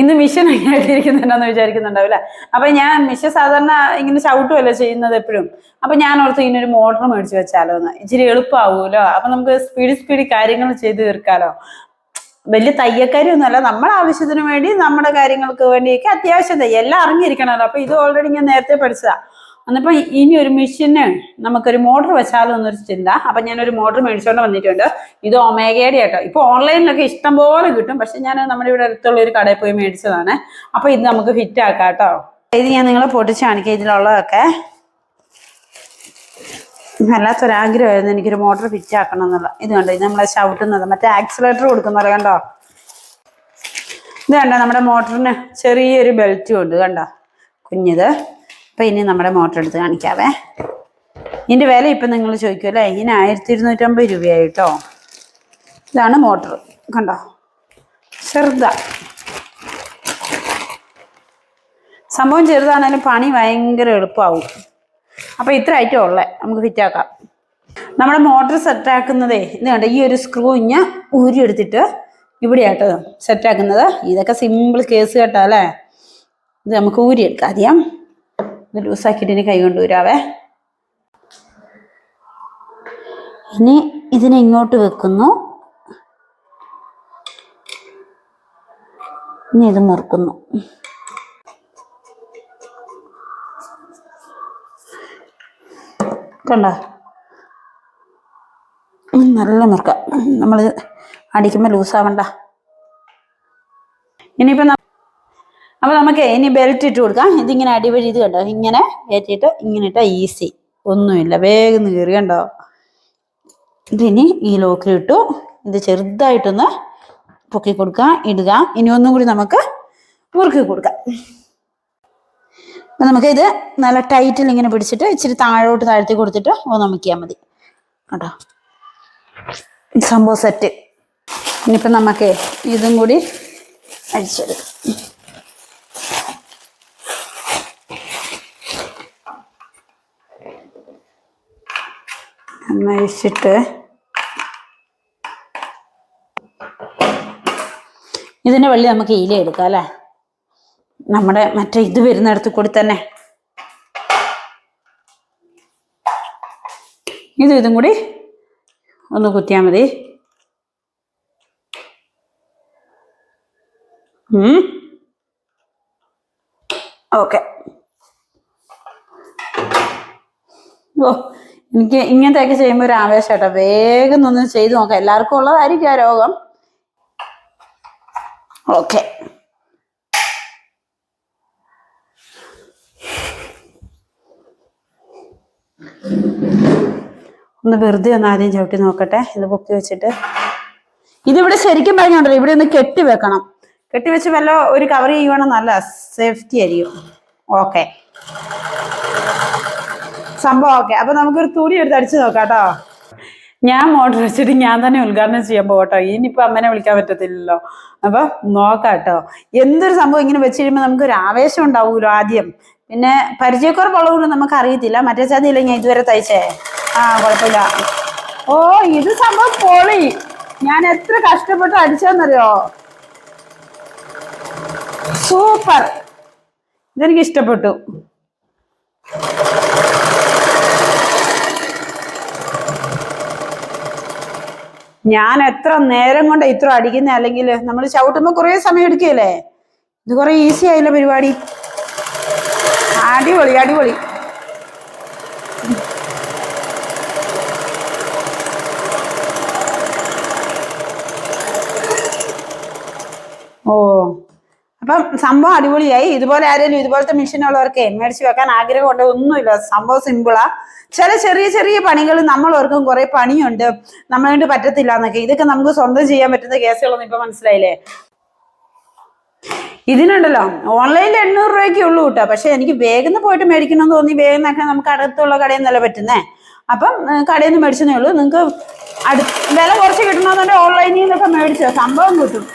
ഇന്ന് മിഷൻ ഇരിക്കുന്നുണ്ടെന്ന് വിചാരിക്കുന്നുണ്ടാവില്ല? അപ്പൊ ഞാൻ മിഷൻ സാധാരണ ഇങ്ങനെ ചവിട്ടുമല്ലോ ചെയ്യുന്നത് എപ്പോഴും. അപ്പൊ ഞാൻ ഓർത്ത് ഇങ്ങനെ ഒരു മോട്ടർ മേടിച്ച് വെച്ചാലോ എന്ന് ഇച്ചിരി എളുപ്പമാവുമല്ലോ അപ്പൊ നമുക്ക് സ്പീഡ് സ്പീഡ് കാര്യങ്ങൾ ചെയ്തു തീർക്കാലോ. വലിയ തയ്യക്കാരിയൊന്നുമല്ല. നമ്മുടെ ആവശ്യത്തിന് വേണ്ടി നമ്മുടെ കാര്യങ്ങൾക്ക് വേണ്ടിയൊക്കെ അത്യാവശ്യം തയ്യ. എല്ലാം അറിഞ്ഞിരിക്കണമല്ലോ. അപ്പൊ ഇത് ഓൾറെഡി ഞാൻ നേരത്തെ പഠിച്ചതാ. എന്നിപ്പോ ഇനി ഒരു മെഷീന് നമുക്കൊരു മോട്ടർ വെച്ചാലോ എന്നൊരു ചിന്ത. അപ്പം ഞാനൊരു മോട്ടർ മേടിച്ചുകൊണ്ട് വന്നിട്ടുണ്ട്. ഇത് ഒമേഗയുടെ കേട്ടോ ഇപ്പോൾ ഓൺലൈനിലൊക്കെ ഇഷ്ടം പോലെ കിട്ടും. പക്ഷെ ഞാൻ നമ്മുടെ ഇവിടെ അടുത്തുള്ള ഒരു കടയിൽ പോയി മേടിച്ചതാണ്. അപ്പോൾ ഇത് നമുക്ക് ഫിറ്റ് ആക്കാം കേട്ടോ. ഇത് ഞാൻ നിങ്ങളെ പൊട്ടിച്ച് കാണിക്കുക ഇതിലുള്ളതൊക്കെ. വല്ലാത്തൊരാഗ്രഹമായിരുന്നു എനിക്കൊരു മോട്ടർ ഫിറ്റ് ആക്കണം എന്നുള്ള. ഇത് കണ്ടോ? ഇത് നമ്മളെ ചവിട്ടുന്നത്. മറ്റേ ആക്സിലേറ്റർ കൊടുക്കുന്നത് കണ്ടോ? ഇത് കണ്ടോ? നമ്മുടെ മോട്ടറിന് ചെറിയൊരു ബെൽറ്റും ഉണ്ട്. കണ്ടോ? കുഞ്ഞിത്. അപ്പൊ ഇനി നമ്മുടെ മോട്ടർ എടുത്ത് കാണിക്കാവേ. ഇതിന്റെ വില ഇപ്പൊ നിങ്ങൾ ചോദിക്കും അല്ലേ ഇതിന് ആയിരത്തി ഇരുന്നൂറ്റമ്പത് രൂപയായിട്ടോ? ഇതാണ് മോട്ടർ കണ്ടോ? ചെറുത. സംഭവം ചെറുതാണെങ്കിലും പണി ഭയങ്കര എളുപ്പമാവും അപ്പൊ ഇത്ര ഐറ്റം ഉള്ളേ നമുക്ക് ഫിറ്റാക്കാം നമ്മുടെ മോട്ടർ സെറ്റാക്കുന്നതേ ഇത് കണ്ടോ? ഈ ഒരു സ്ക്രൂ ഇഞ്ഞ ഊരി എടുത്തിട്ട് ഇവിടെയാട്ടോ സെറ്റാക്കുന്നത് ഇതൊക്കെ സിമ്പിൾ കേസ് കേട്ടോ അല്ലേ? ഇത് നമുക്ക് ഊരി എടുക്കാം ഇത് ലൂസാക്കിയിട്ട് ഇനി കൈ കൊണ്ടുവരാവേ ഇനി ഇതിനെ ഇങ്ങോട്ട് വെക്കുന്നു. ഇനി ഇത് മുറുക്കുന്നു. കണ്ട? നല്ല മുറുക്കാം. നമ്മൾ അടിക്കുമ്പോൾ ലൂസാവണ്ട. ഇനിയിപ്പോൾ അപ്പോൾ നമുക്ക് ഇനി ബെൽറ്റ് ഇട്ട് കൊടുക്കാം. ഇതിങ്ങനെ അടിപൊളി ഇത് കണ്ടോ? ഇങ്ങനെ കയറ്റിയിട്ട് ഇങ്ങനെ ഇട്ടാൽ ഈസി ഒന്നുമില്ല. വേഗം കീറി കണ്ടോ? ഇതിനി ഈ ലോക്കിലിട്ടു ഇത് ചെറുതായിട്ടൊന്ന് പൊക്കി കൊടുക്കാം ഇടുക. ഇനി ഒന്നും കൂടി നമുക്ക് മുറുക്കി കൊടുക്കാം. അപ്പം നമുക്ക് ഇത് നല്ല ടൈറ്റിൽ ഇങ്ങനെ പിടിച്ചിട്ട് ഇച്ചിരി താഴോട്ട് താഴ്ത്തി കൊടുത്തിട്ട് ഒന്ന് നമുക്കിയാൽ മതി. കേട്ടോ സംഭവം സെറ്റ് ഇനിയിപ്പം നമുക്ക് ഇതും കൂടി അടിച്ചെടുക്കാം. ഒന്ന് അഴിച്ചിട്ട് ഇതിന്റെ വള്ളി നമുക്ക് ഈല എടുക്കാം അല്ലേ? നമ്മുടെ മറ്റേ ഇത് വരുന്നിടത്ത് കൂടി തന്നെ. ഇത് ഇതും കൂടി ഒന്ന് കുത്തിയാൽ മതി. ഓക്കെ. ഓ എനിക്ക് ഇങ്ങനത്തെയൊക്കെ ചെയ്യുമ്പോൾ ഒരു ആവേശം കേട്ടോ വേഗം ഒന്ന് ചെയ്ത് നോക്കാം. എല്ലാവർക്കും ഉള്ളതായിരിക്കും ആ രോഗം. ഓക്കെ. ഒന്ന് വെറുതെ ഒന്ന് ആദ്യം ചവിട്ടി നോക്കട്ടെ. ഇത് പൊക്കി വെച്ചിട്ട്. ഇതിവിടെ ശരിക്കും പറഞ്ഞോണ്ടല്ലോ ഇവിടെ ഒന്ന് കെട്ടി വെക്കണം. കെട്ടി വെച്ച് വല്ല ഒരു കവർ ചെയ്യുവാണെങ്കിൽ നല്ല സേഫ്റ്റി ആയിരിക്കും. ഓക്കെ. സംഭവം ഓക്കെ അപ്പൊ നമുക്കൊരു തുണി എടുത്ത് അടിച്ചു നോക്കാട്ടോ. കേട്ടോ ഞാൻ മോട്ടർ വെച്ചിട്ട് ഞാൻ തന്നെ ഉദ്ഘാടനം ചെയ്യാൻ പോകട്ടോ. ഇനിയിപ്പോ അമ്മനെ വിളിക്കാൻ പറ്റത്തില്ലല്ലോ. അപ്പൊ നോക്കാട്ടോ. കേട്ടോ എന്തൊരു സംഭവം ഇങ്ങനെ വെച്ച് കഴിയുമ്പോൾ നമുക്കൊരു ആവേശം ഉണ്ടാവുമല്ലോ ആദ്യം? പിന്നെ പരിചയക്കുറവുള്ളതുകൊണ്ട് നമുക്ക് അറിയത്തില്ല മറ്റേ ചതിയില്ല ഞാൻ ഇതുവരെ തയ്ച്ചേ? ആ കുഴപ്പമില്ല. ഓ ഇത് സംഭവം പൊളി. ഞാൻ എത്ര കഷ്ടപ്പെട്ട് അടിച്ചതെന്നറിയോ? സൂപ്പർ. ഇതെനിക്ക് ഇഷ്ടപ്പെട്ടു. ഞാൻ എത്ര നേരം കൊണ്ട് ഇത്ര അടിക്കുന്ന? അല്ലെങ്കിൽ നമ്മൾ ചവിട്ടുമ്പോൾ കുറേ സമയം എടുക്കുകയല്ലേ? ഇത് കുറേ ഈസി ആയില്ല പരിപാടി. അടിപൊളി അടിപൊളി. ഓ. അപ്പം സംഭവം അടിപൊളിയായി. ഇതുപോലെ ആരെങ്കിലും ഇതുപോലത്തെ മെഷീൻ ഉള്ളവർക്ക് മേടിച്ച് വെക്കാൻ ആഗ്രഹം ആഗ്രഹമുണ്ട്? ഒന്നുമില്ല. സംഭവം സിമ്പിളാ ചില ചെറിയ ചെറിയ പണികൾ നമ്മൾ ഓർക്കും കുറെ പണിയുണ്ട്. നമ്മളെ പറ്റത്തില്ല എന്നൊക്കെ. ഇതൊക്കെ നമുക്ക് സ്വന്തം ചെയ്യാൻ പറ്റുന്ന കേസുകളൊന്നും ഇപ്പൊ മനസ്സിലായില്ലേ? ഇതിനുണ്ടല്ലോ. ഓൺലൈനിൽ എണ്ണൂറ് രൂപയ്ക്ക് ഉള്ളൂ കേട്ടോ. പക്ഷെ എനിക്ക് വേഗം പോയിട്ട് മേടിക്കണം തോന്നി. വേഗം നമുക്ക് അടുത്തുള്ള കടയിൽ നിന്നല്ല പറ്റുന്നേ. അപ്പം കടയിൽ നിന്ന് മേടിച്ചതേ ഉള്ളൂ. നിങ്ങൾക്ക് അടു വില കുറച്ച് കിട്ടണമെന്നുണ്ടെങ്കിൽ ഓൺലൈനിൽ നിന്നൊക്കെ മേടിച്ചോ സംഭവം കിട്ടും.